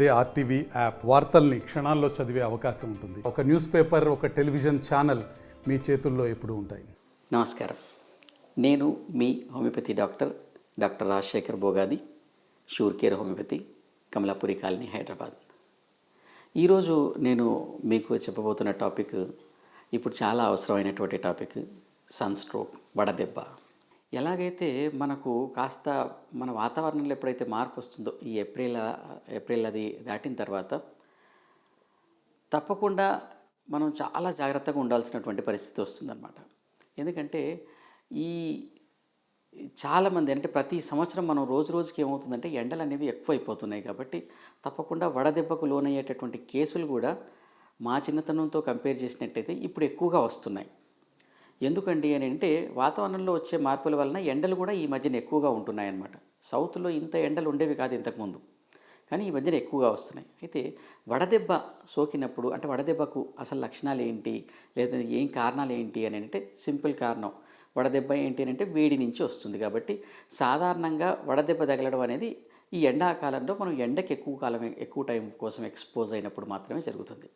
అదే RTV app వార్తల్ని క్షణాల్లో చదివే అవకాశం ఉంటుంది. ఒక న్యూస్ పేపర్ ఒక టెలివిజన్ ఛానల్ మీ చేతుల్లో ఎప్పుడు ఉంటాయి. నమస్కారం. నేను మీ homeopathy doctor doctor Rajasekhar Bogadi sure care homeopathy Kamalapuri colony Hyderabad. ఈరోజు నేను మీకు చెప్పబోతున్న టాపిక్ ఇప్పుడు చాలా అవసరమైనటువంటి టాపిక్ సన్ స్ట్రోక్ వడదెబ్బ. ఎలాగైతే మనకు కాస్త మన వాతావరణంలో ఎప్పుడైతే మార్పు వస్తుందో ఈ ఏప్రిల్ ఏప్రిల్ అది దాటిన తర్వాత తప్పకుండా మనం చాలా జాగ్రత్తగా ఉండాల్సినటువంటి పరిస్థితి వస్తుందన్నమాట. ఎందుకంటే ఈ చాలామంది అంటే ప్రతి సంవత్సరం మనం రోజు రోజుకి ఏమవుతుందంటే ఎండలు అనేవి ఎక్కువైపోతున్నాయి కాబట్టి తప్పకుండా వడదెబ్బకు లోనయ్యేటటువంటి కేసులు కూడా మా చిన్నతనంతో కంపేర్ చేసినట్టయితే ఇప్పుడు ఎక్కువగా వస్తున్నాయి. ఎందుకండి అని అంటే వాతావరణంలో వచ్చే మార్పుల వలన ఎండలు కూడా ఈ మధ్యన ఎక్కువగా ఉంటున్నాయన్నమాట. సౌత్లో ఇంత ఎండలు ఉండేవి కాదు ఇంతకుముందు. కానీ ఈ మధ్యన ఎక్కువగా వస్తున్నాయి. అయితే వడదెబ్బ సోకినప్పుడు అంటే వడదెబ్బకు అసలు లక్షణాలు ఏంటి? లేదా ఏం కారణాలు ఏంటి అని అంటే సింపుల్ కారణం. వడదెబ్బ ఏంటి అని అంటే వేడి నుంచి వస్తుంది కాబట్టి సాధారణంగా వడదెబ్బ తగలడం అనేది ఈ ఎండాకాలంలో మనం ఎండకి ఎక్కువ కాలం ఎక్కువ టైం కోసం ఎక్స్పోజ్ అయినప్పుడు మాత్రమే జరుగుతుంది.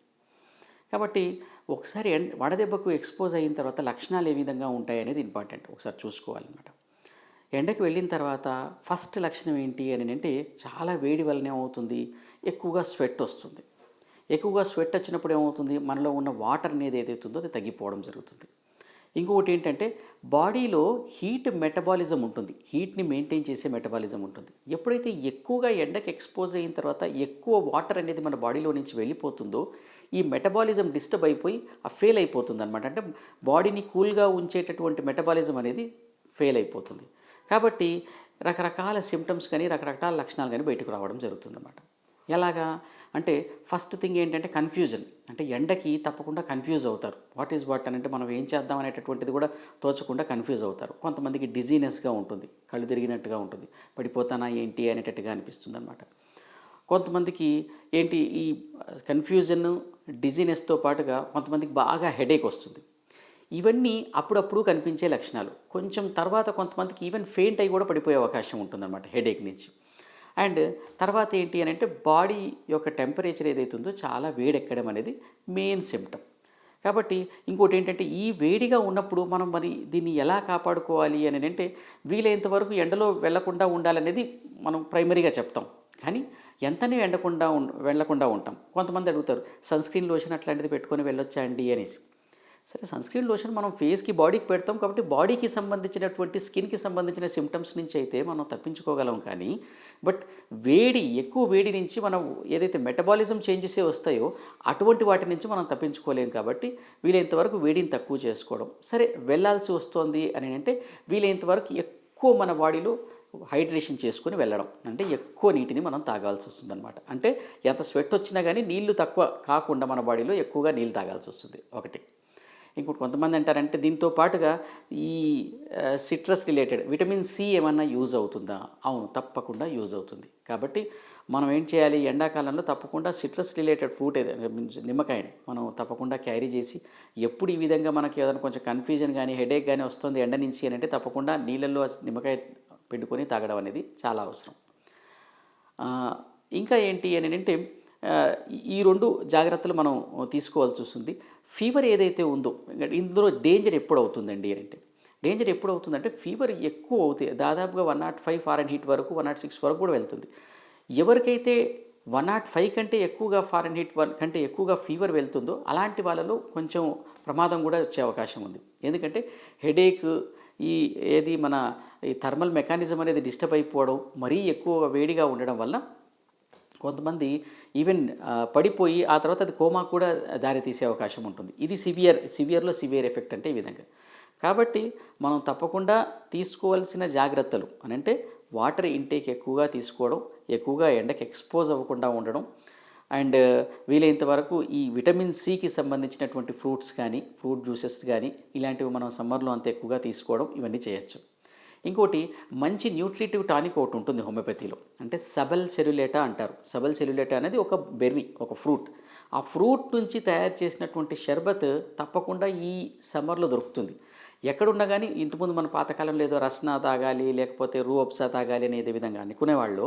కాబట్టి ఒకసారి ఎండ వడదెబ్బకు ఎక్స్పోజ్ అయిన తర్వాత లక్షణాలు ఏ విధంగా ఉంటాయి అనేది ఇంపార్టెంట్. ఒకసారి చూసుకోవాలన్నమాట. ఎండకు వెళ్ళిన తర్వాత ఫస్ట్ లక్షణం ఏంటి అని అంటే చాలా వేడి వలన ఏమవుతుంది? ఎక్కువగా స్వెట్ వస్తుంది. ఎక్కువగా స్వెట్ వచ్చినప్పుడు ఏమవుతుంది? మనలో ఉన్న వాటర్ అనేది ఏదైతే ఉందో అది తగ్గిపోవడం జరుగుతుంది. ఇంకొకటి ఏంటంటే బాడీలో హీట్ మెటబాలిజం ఉంటుంది. హీట్ని మెయింటైన్ చేసే మెటబాలిజం ఉంటుంది. ఎప్పుడైతే ఎక్కువగా ఎండకు ఎక్స్పోజ్ అయిన తర్వాత ఎక్కువ వాటర్ అనేది మన బాడీలో నుంచి వెళ్ళిపోతుందో ఈ మెటబాలిజం డిస్టర్బ్ అయిపోయి ఆ ఫెయిల్ అయిపోతుంది అనమాట అంటే బాడీని కూల్గా ఉంచేటటువంటి మెటబాలిజం అనేది ఫెయిల్ అయిపోతుంది. కాబట్టి రకరకాల సిమ్టమ్స్ కానీ రకరకాల లక్షణాలు కానీ బయటకు రావడం జరుగుతుందన్నమాట. ఎలాగా? అంటే ఫస్ట్ థింగ్ ఏంటంటే కన్ఫ్యూజన్ అంటే ఎండకి తప్పకుండా కన్ఫ్యూజ్ అవుతారు. వాట్ ఈజ్ వాట్ అని అంటే మనం ఏం చేద్దాం అనేటటువంటిది కూడా తోచకుండా కన్ఫ్యూజ్ అవుతారు. కొంతమందికి డిజీనెస్గా ఉంటుంది. కళ్ళు తిరిగినట్టుగా ఉంటుంది. పడిపోతానా ఏంటి అనేటట్టుగా అనిపిస్తుంది అనమాట కొంతమందికి ఏంటి ఈ కన్ఫ్యూజన్ డిజీనెస్తో పాటుగా కొంతమందికి బాగా హెడేక్ వస్తుంది. ఇవన్నీ అప్పుడప్పుడు కనిపించే లక్షణాలు. కొంచెం తర్వాత కొంతమందికి ఈవెన్ ఫెయింట్ అయి కూడా పడిపోయే అవకాశం ఉంటుందన్నమాట హెడేక్ నుంచి. అండ్ తర్వాత ఏంటి అని అంటే బాడీ యొక్క టెంపరేచర్ ఏదైతే ఉందో చాలా వేడెక్కడం అనేది మెయిన్ సిమ్టమ్ కాబట్టి ఇంకోటి ఏంటంటే ఈ వేడిగా ఉన్నప్పుడు మనం మరి దీన్ని ఎలా కాపాడుకోవాలి అని అంటే వీలైనంత వరకు ఎండలో వెళ్ళకుండా ఉండాలనేది మనం ప్రైమరీగా చెప్తాం. కానీ ఎంతనే ఎండకుండా ఉం వెళ్ళకుండా ఉంటాం. కొంతమంది అడుగుతారు సన్ స్క్రీన్ లోషన్ అట్లాంటిది పెట్టుకొని వెళ్ళొచ్చా అండి అనేసి. సరే సన్ స్క్రీన్ లోషన్ మనం ఫేస్కి బాడీకి పెడతాం కాబట్టి బాడీకి సంబంధించినటువంటి స్కిన్కి సంబంధించిన సిమ్టమ్స్ నుంచి అయితే మనం తప్పించుకోగలం కానీ బట్ వేడి ఎక్కువ వేడి నుంచి మనం ఏదైతే మెటబాలిజం చేంజెస్ వస్తాయో అటువంటి వాటి నుంచి మనం తప్పించుకోలేం కాబట్టి వీలైనంత వరకు వేడిని తక్కువ చేసుకోవడం. సరే వెళ్ళాల్సి వస్తుంది అని అంటే వీలైనంత వరకు ఎక్కువ మన బాడీలో హైడ్రేషన్ చేసుకుని వెళ్ళడం. అంటే ఎక్కువ నీటిని మనం తాగాల్సి వస్తుంది అనమాట అంటే ఎంత స్వెట్ వచ్చినా కానీ నీళ్ళు తక్కువ కాకుండా మన బాడీలో ఎక్కువగా నీళ్ళు తాగాల్సి వస్తుంది. ఒకటి. ఇంకోటి కొంతమంది అంటారంటే దీంతో పాటుగా ఈ సిట్రస్ రిలేటెడ్ విటమిన్ సి ఏమన్నా యూజ్ అవుతుందా? అవును తప్పకుండా యూజ్ అవుతుంది. కాబట్టి మనం ఏం చేయాలి? ఎండాకాలంలో తప్పకుండా సిట్రస్ రిలేటెడ్ ఫ్రూట్ ఏదైనా నిమ్మకాయని మనం తప్పకుండా క్యారీ చేసి ఎప్పుడు ఈ విధంగా మనకి ఏదైనా కొంచెం కన్ఫ్యూజన్ కానీ హెడేక్ కానీ వస్తుంది ఎండ నుంచి అని అంటే తప్పకుండా నీళ్ళల్లో నిమ్మకాయ పిండుకొని తాగడం అనేది చాలా అవసరం. ఇంకా ఏంటి అని అంటే ఈ రెండు జాగ్రత్తలు మనం తీసుకోవాల్సి వస్తుంది. ఫీవర్ ఏదైతే ఉందో ఇందులో డేంజర్ ఎప్పుడు అవుతుందండి అంటే డేంజర్ ఎప్పుడు అవుతుందంటే ఫీవర్ ఎక్కువ అవుతాయి దాదాపుగా one nought five Fahrenheit heat వరకు వన్ నాట్ సిక్స్ వరకు కూడా వెళ్తుంది. ఎవరికైతే వన్ నాట్ ఫైవ్ కంటే ఎక్కువగా ఫారెన్ హీట్ వన్ కంటే ఎక్కువగా ఫీవర్ వెళ్తుందో అలాంటి వాళ్ళలో కొంచెం ప్రమాదం కూడా వచ్చే అవకాశం ఉంది. ఎందుకంటే హెడేక్ ఈ ఏది మన ఈ థర్మల్ మెకానిజం అనేది డిస్టర్బ్ అయిపోవడం మరీ ఎక్కువ వేడిగా ఉండడం వల్ల కొంతమంది ఈవెన్ పడిపోయి ఆ తర్వాత అది కోమా కూడా దారి తీసే అవకాశం ఉంటుంది. ఇది సివియర్ సివియర్లో సివియర్ ఎఫెక్ట్ అంటే ఈ విధంగా. కాబట్టి మనం తప్పకుండా తీసుకోవాల్సిన జాగ్రత్తలు అని అంటే వాటర్ ఇంటేక్ ఎక్కువగా తీసుకోవడం ఎక్కువగా ఎండకు ఎక్స్పోజ్ అవ్వకుండా ఉండడం. అండ్ వీలైనంత వరకు ఈ విటమిన్ సికి సంబంధించినటువంటి ఫ్రూట్స్ కానీ ఫ్రూట్ జ్యూసెస్ కానీ ఇలాంటివి మనం సమ్మర్లో అంత ఎక్కువగా తీసుకోవడం ఇవన్నీ చేయొచ్చు. ఇంకోటి మంచి న్యూట్రిటివ్ టానిక్ ఒకటి ఉంటుంది హోమియోపతిలో. అంటే సబల్ సెల్యులేటా అంటారు. సబల్ సెల్యులేటా అనేది ఒక బెర్రీ ఒక ఫ్రూట్. ఆ ఫ్రూట్ నుంచి తయారు చేసినటువంటి షర్బత్ తప్పకుండా ఈ సమ్మర్లో దొరుకుతుంది. ఎక్కడున్నా కానీ ఇంతకుముందు మన పాతకాలంలో ఏదో రస్నా తాగాలి లేకపోతే రూఅప్సా తాగాలి అనేది విధంగా అనుకునేవాళ్ళు.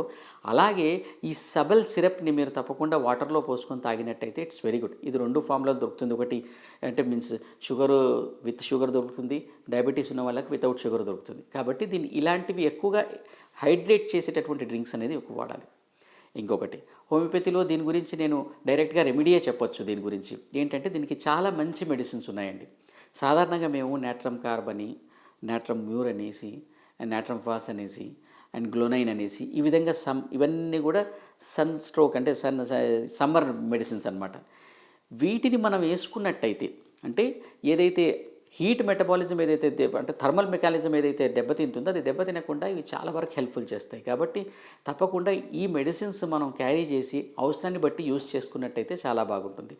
అలాగే ఈ సబల్ సిరప్ని మీరు తప్పకుండా వాటర్లో పోసుకొని తాగినట్టయితే ఇట్స్ వెరీ గుడ్. ఇది రెండు ఫామ్లో దొరుకుతుంది. ఒకటి అంటే మీన్స్ షుగర్ విత్ షుగర్ దొరుకుతుంది. డయాబెటీస్ ఉన్న వాళ్ళకి వితౌట్ షుగర్ దొరుకుతుంది. కాబట్టి దీన్ని ఇలాంటివి ఎక్కువగా హైడ్రేట్ చేసేటటువంటి డ్రింక్స్ అనేది ఎక్కువ వాడాలి. ఇంకొకటి హోమియోపతిలో దీని గురించి నేను డైరెక్ట్గా రెమెడీయే చెప్పొచ్చు దీని గురించి. ఏంటంటే దీనికి చాలా మంచి మెడిసిన్స్ ఉన్నాయండి. సాధారణంగా మేము నాట్రమ్ కార్బ్ అని నాట్రమ్ మ్యూర్ అనేసి అండ్ నాట్రమ్ ఫాస్ అనేసి అండ్ గ్లోనైన్ అనేసి ఈ విధంగా సమ్ ఇవన్నీ కూడా సన్ స్ట్రోక్ అంటే సన్ సమ్మర్ మెడిసిన్స్ అన్నమాట. వీటిని మనం వేసుకున్నట్టయితే అంటే ఏదైతే హీట్ మెటబాలిజం ఏదైతే దెబ్బ అంటే థర్మల్ మెకానిజం ఏదైతే దెబ్బతింటుందో అది దెబ్బతినకుండా ఇవి చాలా వరకు హెల్ప్ఫుల్ చేస్తాయి. కాబట్టి తప్పకుండా ఈ మెడిసిన్స్ మనం క్యారీ చేసి అవసరాన్ని బట్టి యూస్ చేసుకున్నట్టయితే చాలా బాగుంటుంది.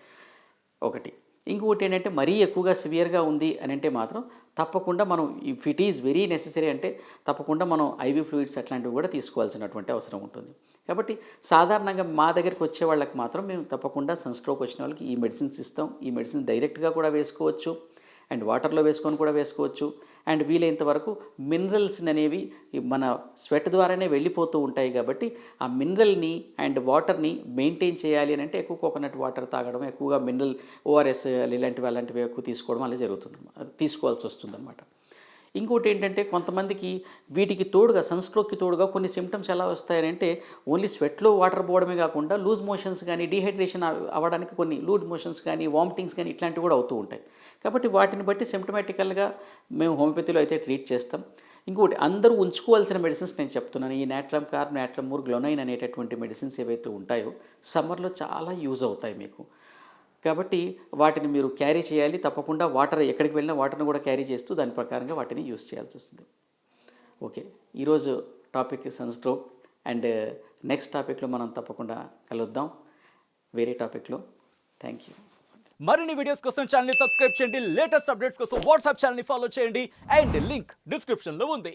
ఒకటి. ఇంకొకటి ఏంటంటే మరీ ఎక్కువగా సివియర్గా ఉంది అని అంటే మాత్రం తప్పకుండా మనం if it is very necessary అంటే తప్పకుండా మనం ఐవి ఫ్లూయిడ్స్ అట్లాంటివి కూడా తీసుకోవాల్సినటువంటి అవసరం ఉంటుంది. కాబట్టి సాధారణంగా మా దగ్గరికి వచ్చే వాళ్ళకి మాత్రం మేము తప్పకుండా సన్స్ట్రోక్ వచ్చిన వాళ్ళకి ఈ మెడిసిన్స్ ఇస్తాం. ఈ మెడిసిన్స్ డైరెక్ట్గా కూడా వేసుకోవచ్చు. అండ్ వాటర్లో వేసుకొని కూడా వేసుకోవచ్చు. అండ్ వీలైనంత వరకు మినరల్స్ అనేవి మన స్వెట్ ద్వారానే వెళ్ళిపోతూ ఉంటాయి కాబట్టి ఆ మినరల్ని అండ్ వాటర్ని మెయింటైన్ చేయాలి అని అంటే ఎక్కువ కోకోనట్ వాటర్ తాగడం ఎక్కువగా మినరల్ ఓఆర్ఎస్ ఇలాంటివి అలాంటివి ఎక్కువ తీసుకోవడం అలా జరుగుతుంది. తీసుకోవాల్సి వస్తుందన్నమాట. ఇంకోటి ఏంటంటే కొంతమందికి వీటికి తోడుగా సన్స్ట్రోక్కి తోడుగా కొన్ని సిమ్టమ్స్ ఎలా వస్తాయంటే ఓన్లీ స్వెట్లో వాటర్ పోవడమే కాకుండా లూజ్ మోషన్స్ కానీ డీహైడ్రేషన్ అవ్వడానికి కొన్ని లూజ్ మోషన్స్ కానీ వామిటింగ్స్ కానీ ఇట్లాంటివి కూడా అవుతూ ఉంటాయి. కాబట్టి వాటిని బట్టి సిమ్టమేటికల్గా మేము హోమియోపతిలో అయితే ట్రీట్ చేస్తాం. ఇంకోటి అందరూ ఉంచుకోవాల్సిన మెడిసిన్స్ నేను చెప్తున్నాను. ఈ natrum car natrum mur glonoine అనేటటువంటి మెడిసిన్స్ ఏవైతే ఉంటాయో సమ్మర్లో చాలా యూజ్ అవుతాయి మీకు. కాబట్టి వాటిని మీరు క్యారీ చేయాలి. తప్పకుండా వాటర్ ఎక్కడికి వెళ్ళినా వాటర్ని కూడా క్యారీ చేస్తూ దాని ప్రకారంగా వాటిని యూస్ చేయాల్సి వస్తుంది. ఓకే. ఈరోజు topic sun stroke and next టాపిక్లో మనం తప్పకుండా కలుద్దాం. వేరే టాపిక్లో. Thank you. మరిన్ని వీడియోస్ కోసం ఛానల్ సబ్స్క్రైబ్ చేయండి. లేటెస్ట్ అప్డేట్స్ కోసం వాట్సాప్ ఛానల్ని ఫాలో చేయండి. అండ్ లింక్ డిస్క్రిప్షన్లో ఉంది.